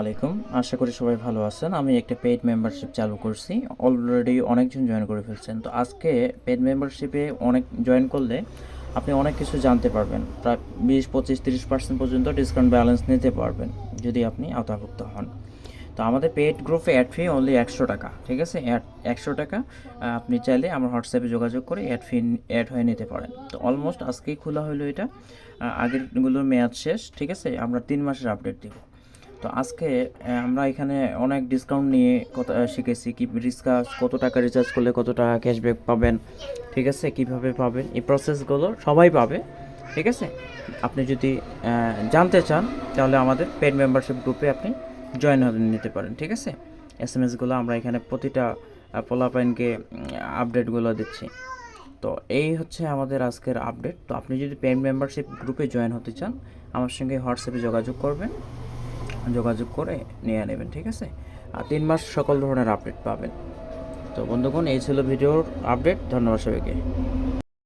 আলাইকুম। আশা করি সবাই ভালো আছেন। আমি একটা পেইড মেম্বারশিপ চালু করছি। অলরেডি অনেকজন জয়েন করে ফেলছেন। তো আজকে পেইড মেম্বারশিপে অনেক জয়েন করলে আপনি অনেক কিছু জানতে পারবেন। প্রায় বিশ, পঁচিশ, তিরিশ পার্সেন্ট পর্যন্ত ডিসকাউন্ট ব্যালেন্স নিতে পারবেন, যদি আপনি আওতাভুক্ত হন। তো আমাদের পেইড গ্রুপে অ্যাড ফি অনলি একশো টাকা, ঠিক আছে? অ্যাড একশো টাকা আপনি চাইলে আমার হোয়াটসঅ্যাপে যোগাযোগ করে অ্যাড ফি অ্যাড হয়ে নিতে পারেন। তো অলমোস্ট আজকেই খোলা হলো এটা। আগেরগুলোর মেয়াদ শেষ, ঠিক আছে? আমরা তিন মাসের আপডেট দিব। তো আজকে আমরা এখানে অনেক ডিসকাউন্ট নিয়ে কথা শিখেছি। কি রিস্কাস কত টাকা রিচার্জ করলে কত টাকা ক্যাশব্যাক পাবেন, ঠিক আছে? কীভাবে পাবেন? এই প্রসেসগুলো সবাই পাবে, ঠিক আছে? আপনি যদি জানতে চান, তাহলে আমাদের পেড মেম্বারশিপ গ্রুপে আপনি জয়েন নিতে পারেন, ঠিক আছে? এস এম এসগুলো আমরা এখানে প্রতিটা পোলাপাইনকে আপডেটগুলো দিচ্ছি। তো এই হচ্ছে আমাদের আজকের আপডেট তো আপনি যদি পেড মেম্বারশিপ গ্রুপে জয়েন হতে চান, আমার সঙ্গে হোয়াটসঅ্যাপে যোগাযোগ করবেন। যোগাযোগ করে নিয়ে নেবেন, ঠিক আছে? আর তিন মাস সকল ধরনের আপডেট পাবেন। তো বন্ধুগণ, এই ছিল ভিডিওর আপডেট ধন্যবাদ সবাইকে।